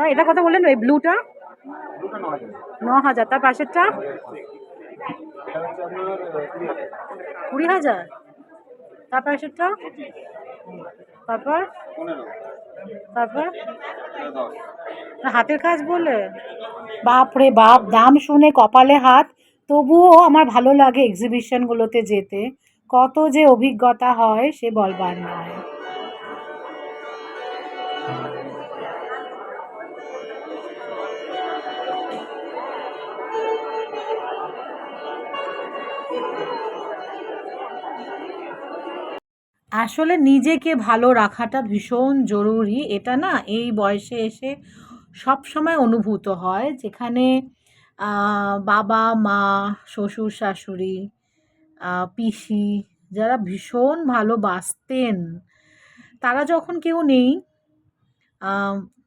তা এটা কথা বললেন ওই ব্লুটা? ন হাজার। তার পাশেরটা? কুড়ি হাজার। তার পাশেরটা? তারপর? তারপর? হাতের কাজ বলে বাপ রে বাপ দাম শুনে কপালে হাত। তবুও আমার ভালো লাগে এক্সিবিশনগুলোতে যেতে। কত যে অভিজ্ঞতা হয় সে বলবার নয়। আসলে নিজেকে ভালো রাখাটা ভীষণ জরুরি। এটা না এই বয়সে এসে সব সময় অনুভূত হয় যেখানে বাবা, মা, শ্বশুর, শাশুড়ি পিসি যারা ভীষণ ভালোবাসতেন, তারা যখন কেউ নেই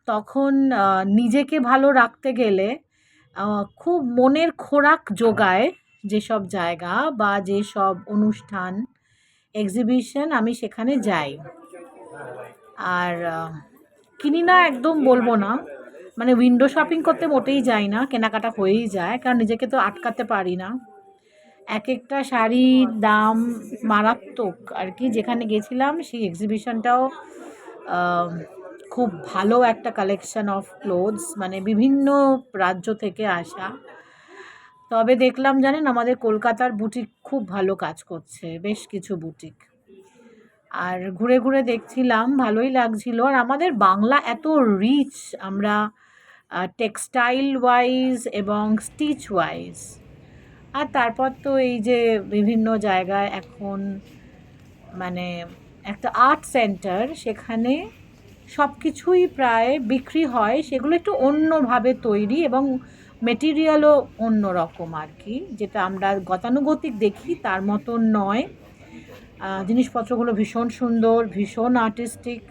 তখন নিজেকে ভালো রাখতে গেলে খুব মনের খোরাক যোগায় যেসব জায়গা বা যেসব অনুষ্ঠান। এক্সিবিশন আমি সেখানে যাই। আর কিনি না একদম বলব না। মানে উইন্ডো শপিং করতে মোটেই যাই না, কেনাকাটা হয়েই যায়, কারণ নিজেকে তো আটকাতে পারি না। এক একটা শাড়ির দাম মারাত্মক আর কি, যেখানে গেছিলাম সেই এক্সিবিশনটাও খুব ভালো একটা কালেকশন অফ ক্লোথস মানে বিভিন্ন রাজ্য থেকে আসা। তবে দেখলাম, জানেন, আমাদের কলকাতার বুটিক খুব ভালো কাজ করছে, বেশ কিছু বুটিক। আর ঘুরে ঘুরে দেখছিলাম, ভালোই লাগছিল। আর আমাদের বাংলা এত রিচ আমরা টেক্সটাইল ওয়াইজ এবং স্টিচ ওয়াইজ আর তারপর তো এই যে বিভিন্ন জায়গায় এখন মানে একটা আর্ট সেন্টার সেখানে সব কিছুই প্রায় বিক্রি হয়, সেগুলো একটু অন্যভাবে তৈরি এবং মেটেরিয়ালও অন্য রকম আর কি, যেটা আমরা গতানুগতিক দেখি, তার মতন নয়। জিনিসপত্রগুলো ভীষণ সুন্দর, ভীষণ আর্টিস্টিক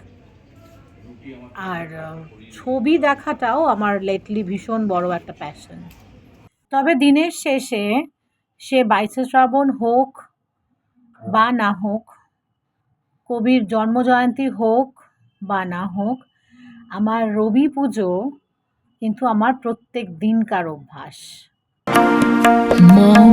আর ছবি দেখাটাও আমার লেটলি ভীষণ বড় একটা প্যাশন তবে দিনের শেষে সে বাইশে শ্রাবণ হোক বা না হোক, কবির জন্মজয়ন্তী হোক বা না হোক, আমার রবি পুজো কিন্তু আমার প্রত্যেক দিনকার অভ্যাস। মম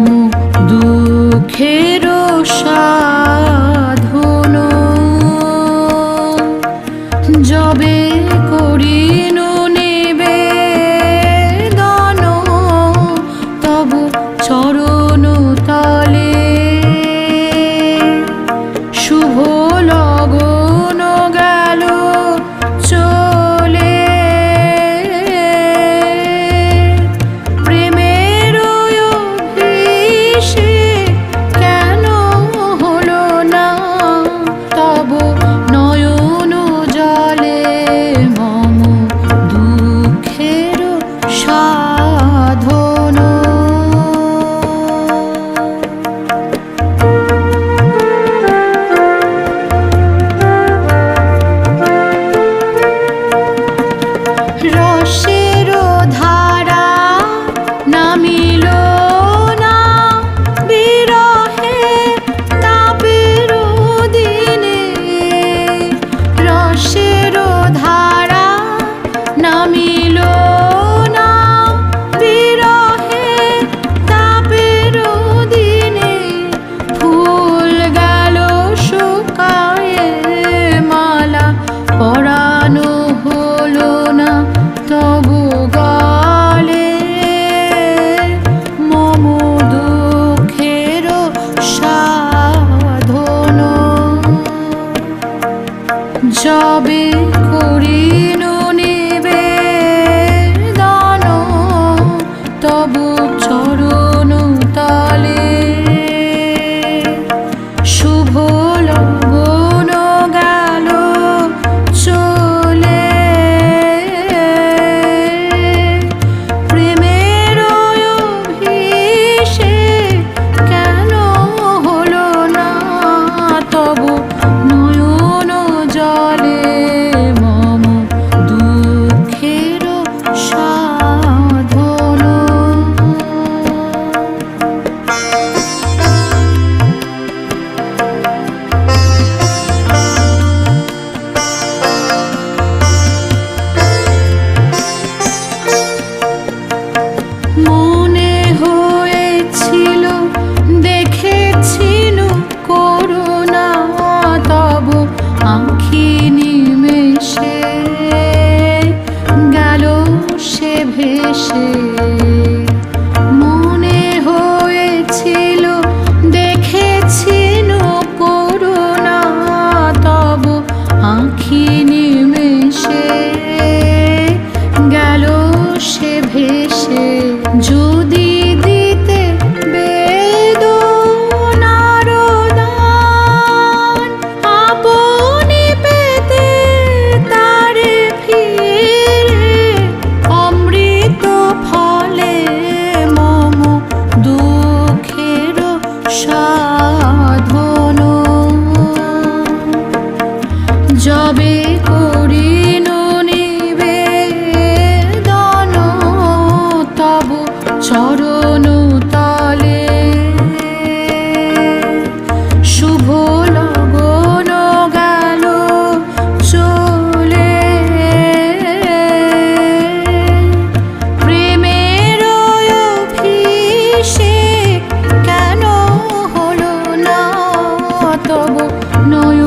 no